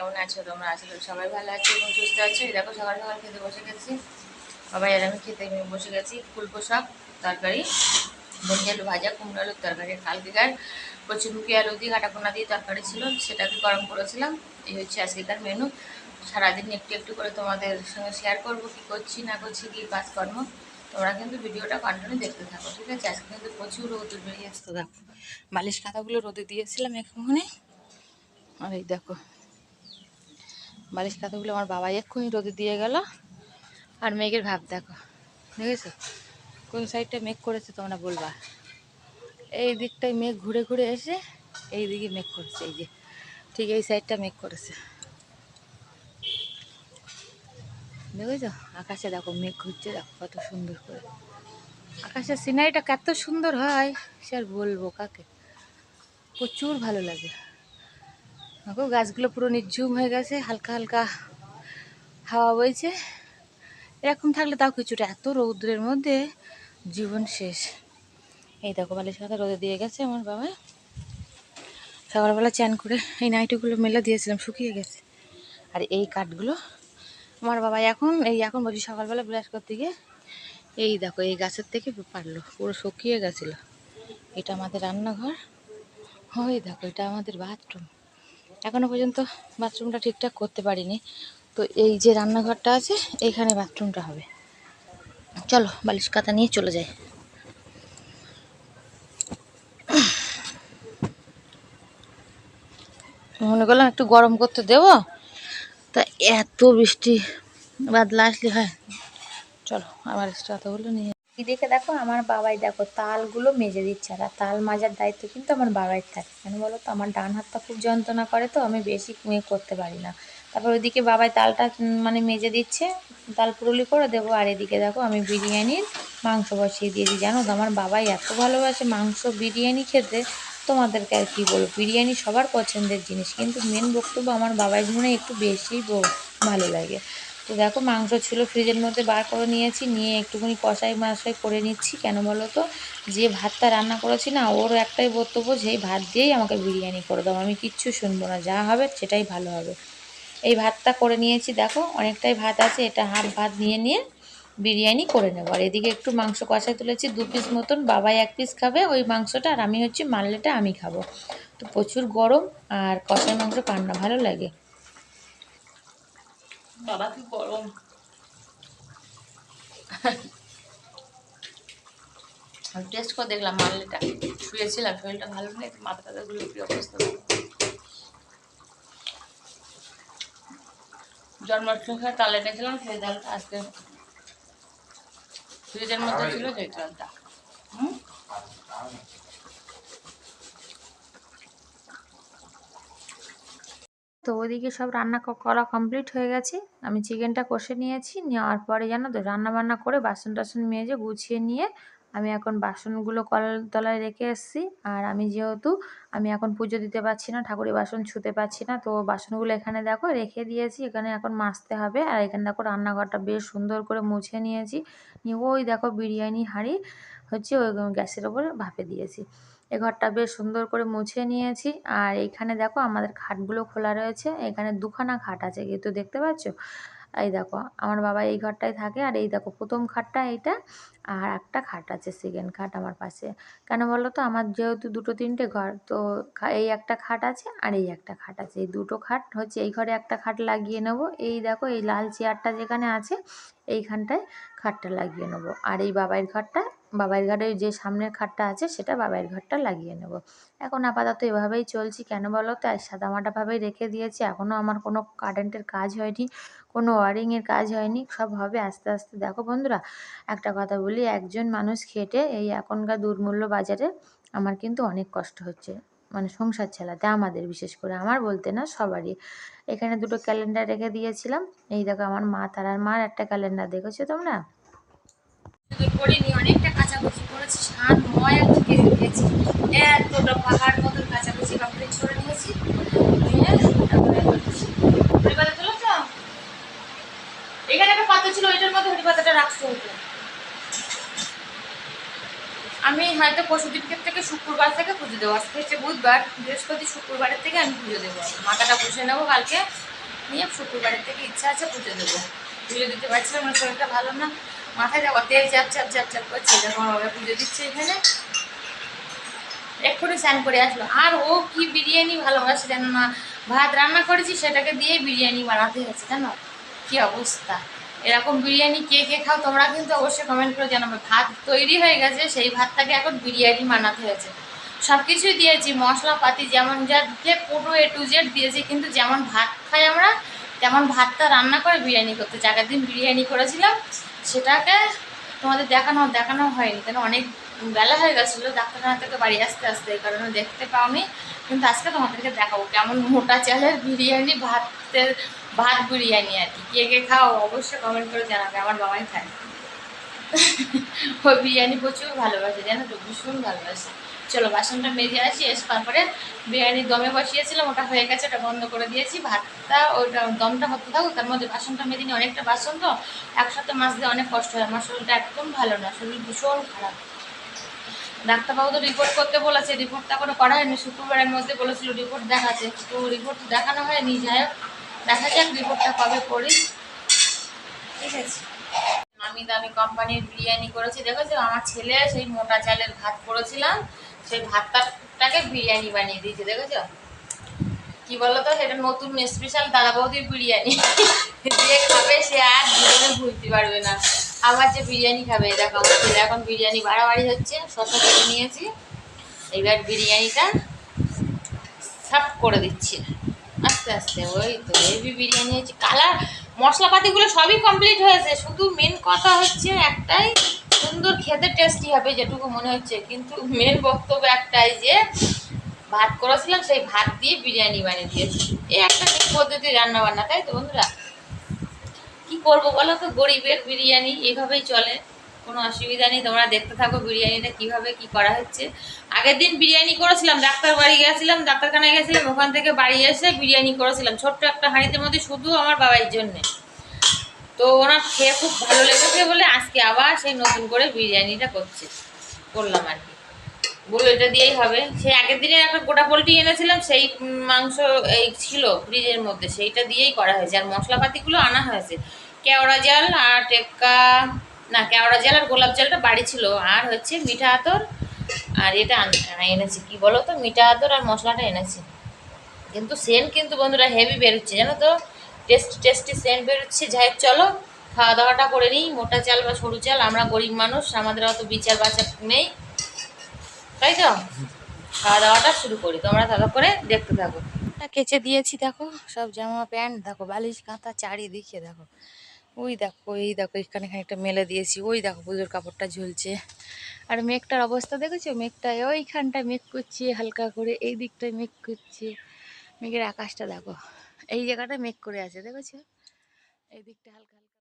কেমন আছো? তোমরা আসলে সবাই ভালো আছো এবং সুস্থ আছো? দেখো, সকাল সকাল খেতে বসে গেছি। সবাই আর আমি খেতে বসে গেছি। ফুলকো শাক, তরকারি ভেন্ডি আলু ভাজা, কুমড়ো আলুর তরকারি কালকেকার কচুমুখি আলু দিয়ে কাটাপোনা দিয়ে তরকারি ছিল, সেটাকে গরম করেছিলাম। এই হচ্ছে আজকেকার মেনু সারাদিন একটু একটু করে তোমাদের সঙ্গে শেয়ার করব, কী করছি, না করছি, কী কাজকর্ম। তোমরা কিন্তু ভিডিওটা কন্টিনিউ দেখতে থাকো, ঠিক আছে? আজকে কিন্তু প্রচুর রোদ বেরিয়ে আসতো দেখো। বালিশ কাঁথাগুলো রোদে দিয়েছিলাম এক্ষুনি। আর এই দেখো বালিশ কাঁথাগুলো আমার বাবা এক্ষুনি রোদে দিয়ে গেল। আর মেঘের ভাব দেখো, দেখেছ? কোন সাইডটা মেঘ করেছে তোমরা বলবা? এই দিকটায় মেঘ ঘুরে ঘুরে এসে এই দিকে মেঘ করেছে, এই যে। ঠিক এই সাইডটা মেঘ করেছে। দেখেছ? আকাশে দেখো, মেঘ ঘুরছে, দেখো কত সুন্দর করে। আকাশের সিনারিটা কত সুন্দর হয়, সে আর বলব কাকে? প্রচুর ভালো লাগে। দেখো, গাছগুলো পুরো নির্ঝুম হয়ে গেছে, হালকা হালকা হাওয়া বইছে। এরকম থাকলে তাও কিছুটা, এত রৌদ্রের মধ্যে জীবন শেষ। এই দেখো, বালিশ কথা রোদে দিয়ে গেছে আমার বাবা। সকালবেলা চান করে এই নাইটিগুলো মেলে দিয়েছিলাম, শুকিয়ে গেছে। আর এই কাঠগুলো আমার বাবা এখন, এই এখন বলছি সকালবেলা ব্রাশ করতে গিয়ে, এই দেখো, এই গাছের থেকে পারল, পুরো শুকিয়ে গেছিল। এটা আমাদের রান্নাঘর। ওই দেখো, এটা আমাদের বাথরুম এখনও পর্যন্ত বাথরুমটা ঠিকঠাক করতে পারিনি। তো এই যে রান্নাঘরটা আছে, এইখানে বাথরুমটা হবে। চলো, বালিশ কাতা নিয়ে চলে যাই। মনে করলাম একটু গরম করতে দেবো। তা এত বৃষ্টি, বাদলা আসলে হয়। চলো আমার ছাতাগুলো নিয়ে এদিকে দেখো আমার বাবাই দেখো, তালগুলো মেজে দিচ্ছে আর তাল মাজার দায়িত্ব কিন্তু আমার বাবাই থাকে। কেন বলো তো? আমার ডান হাতটা খুব যন্ত্রণা করে তো, আমি বেশি ইয়ে করতে পারি না। তারপর ওইদিকে বাবাই তালটা মানে মেজে দিচ্ছে, তাল পুরুলি করে দেবো। আর এদিকে দেখো, আমি বিরিয়ানির মাংস বসিয়ে দিয়েছি। জানো তো? আমার বাবাই এত ভালোবাসে মাংস, বিরিয়ানি খেতে। তোমাদেরকে আর কী বলব? বিরিয়ানি সবার পছন্দের জিনিস। কিন্তু মেন বক্তব্য আমার বাবাই মনে একটু বেশি ভালো লাগে। তো দেখো মাংস ছিল, ফ্রিজের মধ্যে বার করে নিয়েছি, নিয়ে একটুখানি কষাই মশাই করে নিচ্ছি। কেন বলো তো? যে ভাতটা রান্না করেছি না ওর একটাই বক্তব্য যে ভাত দিয়েই আমাকে বিরিয়ানি করে দাও। আমি কিচ্ছু শুনব না, যা হবে সেটাই ভালো হবে। এই ভাতটা করে নিয়েছি, দেখো অনেকটাই ভাত আছে, এটা হাফ ভাত নিয়ে নিয়ে বিরিয়ানি করে নেব। আর এদিকে একটু মাংস কষাই তুলেছি, দু পিস মতন, বাবাই এক পিস খাবে ওই মাংসটা, আর আমি হচ্ছে মারলেটা আমি খাব। তো প্রচুর গরম, আর কষাই মাংস কার না ভালো লাগে। বাবা কি গরম। টেস্ট করে দেখলাম মারলেটা। শুয়েছিলাম শরীরটা ভালো নেই মাথা টাথা গুলো কি অবস্থা? জন্মাষ্টমী খেয়ে তাল এনেছিলাম সেই ডালটা আজকে ফ্রিজের মধ্যে ছিল সেই চালটা হুম? তো ওইদিকে সব রান্না করা কমপ্লিট হয়ে গেছে। আমি চিকেনটা কষে নিয়েছি, নেওয়ার পরে জানো তো রান্না বান্না করে বাসন টাসন মেজে গুছিয়ে নিয়ে আমি এখন বাসনগুলো তলায় রেখে এসেছি। আর আমি যেহেতু আমি এখন পুজো দিতে পারছি না, ঠাকুরের বাসন ছুতে পারছি না, তো বাসনগুলো এখানে দেখো রেখে দিয়েছি, এখানে এখন মাজতে হবে। আর এখানে দেখো রান্নাঘরটা বেশ সুন্দর করে মুছে নিয়েছি। নিয়ে ওই দেখো বিরিয়ানি হাঁড়ি হচ্ছে ওই গ্যাসের ওপরে ভাপে দিয়েছি। এ ঘরটা বেশ সুন্দর করে মুছে নিয়েছি। আর এইখানে দেখো আমাদের খাটগুলো খোলা রয়েছে। এখানে দুখানা খাট আছে কিন্তু দেখতে পাচ্ছ? এই দেখো, আমার বাবা এই ঘরটায় থাকে আর এই দেখো প্রথম খাটটা এইটা আর একটা খাট আছে সেকেন্ড খাট আমার পাশে। কেন বলো তো? আমার যেহেতু দুটো তিনটে ঘর, তো এই একটা খাট আছে আর এই একটা খাট আছে। এই দুটো খাট হচ্ছে এই ঘরে একটা খাট লাগিয়ে নেব। এই দেখো এই লাল চেয়ারটা যেখানে আছে, এইখানটায় খাটটা লাগিয়ে নেব। আর এই বাবাইয়ের ঘরটা বাবাইয়ের ঘরের যে সামনের খাটটা আছে, সেটা বাবাইয়ের ঘরটা লাগিয়ে নেব। এখন আপাতত এভাবেই চলছি। কেন বলো তো? সাদামাটাভাবেই রেখে দিয়েছি। এখনও আমার কোনো কারেন্টের কাজ হয়নি, কোনো ওয়ারিংয়ের কাজ হয়নি। সব হবে আস্তে আস্তে। দেখো বন্ধুরা, একটা কথা বলি, একজন মানুষ খেটে এই এখনকার দুর্মূল্য বাজারে আমার কিন্তু অনেক কষ্ট হচ্ছে। মানে সংসার চালাতে, আমাদের বিশেষ করে, আমার বলতে না সবারই। এখানে দুটো ক্যালেন্ডার রেখে দিয়েছিলাম। এই দেখো আমার মা, তারার মার একটা ক্যালেন্ডার দেখেছ তোমরা? অনেকটা করেছি সান আর ঢুকে রেখেছি এতটা পাহাড় মতন কাচাকুচি কমপ্লিট করে নিয়েছি। নিয়ে এখানে একটা পাতা ছিল, ওইটার মধ্যে হরি পাতাটা রাখতে হতো। আমি হয়তো পশুদিনকের থেকে শুক্রবার থেকে পুজো দেবো। আজকে হচ্ছে বুধবার, বৃহস্পতি শুক্রবারের থেকে আমি পুজো দেবো। মাথাটা বসে নেব কালকে, নিয়ে শুক্রবারের থেকে ইচ্ছা আছে পুজো দেবো। পুজো দিতে পারছিলাম, আমার শরীরটা ভালো না। মাথায় তেল চাপ করছে পুজো দিচ্ছে এখানে। করে আসলো। আর ও কি বিরিয়ানি ভালোবাসে ভাত রান্না করেছি, সেটাকে দিয়ে বিরিয়ানি বানাতে হয়েছে, জানো? কি অবস্থা? এরকম বিরিয়ানি কে কে খাও, তোমরা কিন্তু অবশ্যই কমেন্ট করে জানাবে। ভাত তৈরি হয়ে গেছে, সেই ভাতটাকে এখন বিরিয়ানি বানাতে হয়েছে। সব কিছুই দিয়েছি, মশলাপাতি যেমন যা দিয়ে পুরো এ টু জেড দিয়েছি, কিন্তু যেমন ভাত খাই আমরা, তেমন ভাতটা রান্না করে বিরিয়ানি করতে আগের দিন বিরিয়ানি করেছিলাম সেটাকে তোমাদের দেখানো দেখানো হয়নি। কেন অনেক বেলা হয়ে গেছিল ডাক্তারখানা থেকে বাড়ি আসতে আসতে, এই কারণে দেখতে পাওনি। কিন্তু আজকে তোমাদেরকে দেখাবো কেমন মোটা চালের বিরিয়ানি, ভাতের, ভাত বিরিয়ানি আর কি। কে কে খাও অবশ্যই কমেন্ট করে জানাবে, আমার বাবাই খায়। ওই বিরিয়ানি প্রচুর ভালোবাসে, জানো তো, ভীষণ ভালোবাসে। চলো বাসনটা মেজে আসি, এসে তারপরে বিরিয়ানি দমে বসিয়েছিলাম, ওটা হয়ে গেছে, ওটা বন্ধ করে দিয়েছি, ভাতটা ওইটা দমটা হতে থাকুক, তার মধ্যে বাসনটা মেজে নিয়ে অনেকটা বাসন তো, একসাথে মাছ দিয়ে অনেক কষ্ট হয়, আমার শরীরটা একদম ভালো না, শরীর ভীষণ খারাপ। ডাক্তারবাবু তো রিপোর্ট করতে বলেছে রিপোর্টটা কোনো করা হয়নি, শুক্রবারের মধ্যে বলেছিল রিপোর্ট দেখাচ্ছে তো রিপোর্ট দেখানো হয়নি, যাই হোক, দেখা যাক রিপোর্টটা কবে করি। ঠিক আছে। আমি দামি কোম্পানির বিরিয়ানি করেছি, দেখেছ? আমার ছেলে সেই মোটা চালের ভাত করেছিলাম সেই ভাতটাকে বিরিয়ানি বানিয়ে দিয়েছে, দেখেছ? কি বলতো, সেটা নতুন স্পেশাল দাদা বৌদির বিরিয়ানি। যে খাবে সে আর জীবনে ভুলতে পারবে না। আবার যে বিরিয়ানি খাবে দেখো, আমার ছেলে এখন বিরিয়ানি বাড়াবাড়ি হচ্ছে শসা কেটে নিয়েছি। এবার বিরিয়ানিটা সাফ করে দিচ্ছি। আস্তে আস্তে, ওই তো, হেভি বিরিয়ানি হচ্ছে কালার মশলাপাতিগুলো সবই কমপ্লিট হয়েছে। শুধু মেন কথা হচ্ছে একটাই সুন্দর খেতে টেস্টি হবে যেটুকু মনে হচ্ছে। কিন্তু মেন বক্তব্য একটাই যে, ভাত করেছিলাম, সেই ভাত দিয়ে বিরিয়ানি বানিয়ে দিয়েছি। এই একটা পদ্ধতি রান্না বান্না তাই তো বন্ধুরা? কি করব বলো তো? গরিবের বিরিয়ানি এইভাবেই চলে। কোনো অসুবিধা নেই, তোমরা দেখতে থাকো বিরিয়ানিটা কীভাবে কি করা হচ্ছে। আগের দিন বিরিয়ানি করেছিলাম, ডাক্তার বাড়ি গেছিলাম, ডাক্তারখানায় গেছিলাম, ওখান থেকে বাড়ি এসে বিরিয়ানি করেছিলাম। ছোট্ট একটা হাঁড়িতে মধ্যে শুধু আমার বাবার জন্যে। তো ওনার খেয়ে খুব ভালো লেগেছে বলে আজকে আবার সেই নতুন করে বিরিয়ানিটা করছে, করলাম আর কি। বলল এটা দিয়েই হবে। সেই আগের দিনে একটা গোটা পোলট্রি এনেছিলাম, সেই মাংস এই ছিল ফ্রিজের মধ্যে, সেইটা দিয়েই করা হয়েছে। আর মশলাপাতিগুলো আনা হয়েছে। কেওড়া জাল আর টেক্কা, না, কেওড়া জাল আর গোলাপ জলটা বাড়ি ছিল। আর হচ্ছে মিঠা আতর আর এটা এনেছি। কি বলো তো? মিঠা আতর আর মশলাটা এনেছি। কিন্তু সেন্ট কিন্তু বন্ধুরা হেভি বেরোচ্ছে জানো তো? টেস্টি টেস্টি সেন্ট বেরোচ্ছে। যাই চলো খাওয়া দাওয়াটা করে নিই। মোটা চাল বা সরু চাল, আমরা গরিব মানুষ, আমাদের অত বিচার বাচার নেই। তাই তো? খাওয়া দাওয়াটা শুরু করি। তোমরা করে দেখতে থাকো। কেচে দিয়েছি, দেখো, সব জামা প্যান্ট, দেখো, বালিশ, কাঁথা চারিদিকে দেখো। ওই দেখো, এই দেখো, এখানে খানিকটা মেলে দিয়েছি। ওই দেখো, পুজোর কাপড়টা ঝুলছে। আর মেঘটার অবস্থা দেখেছ? মেঘটা ওইখানটা মেঘ করছে, হালকা করে, এই দিকটায় মেঘ করছে। মেঘের আকাশটা দেখো। এই জায়গাটা মেঘ করে আছে দেখেছ? এই দিকটা হালকা হালকা।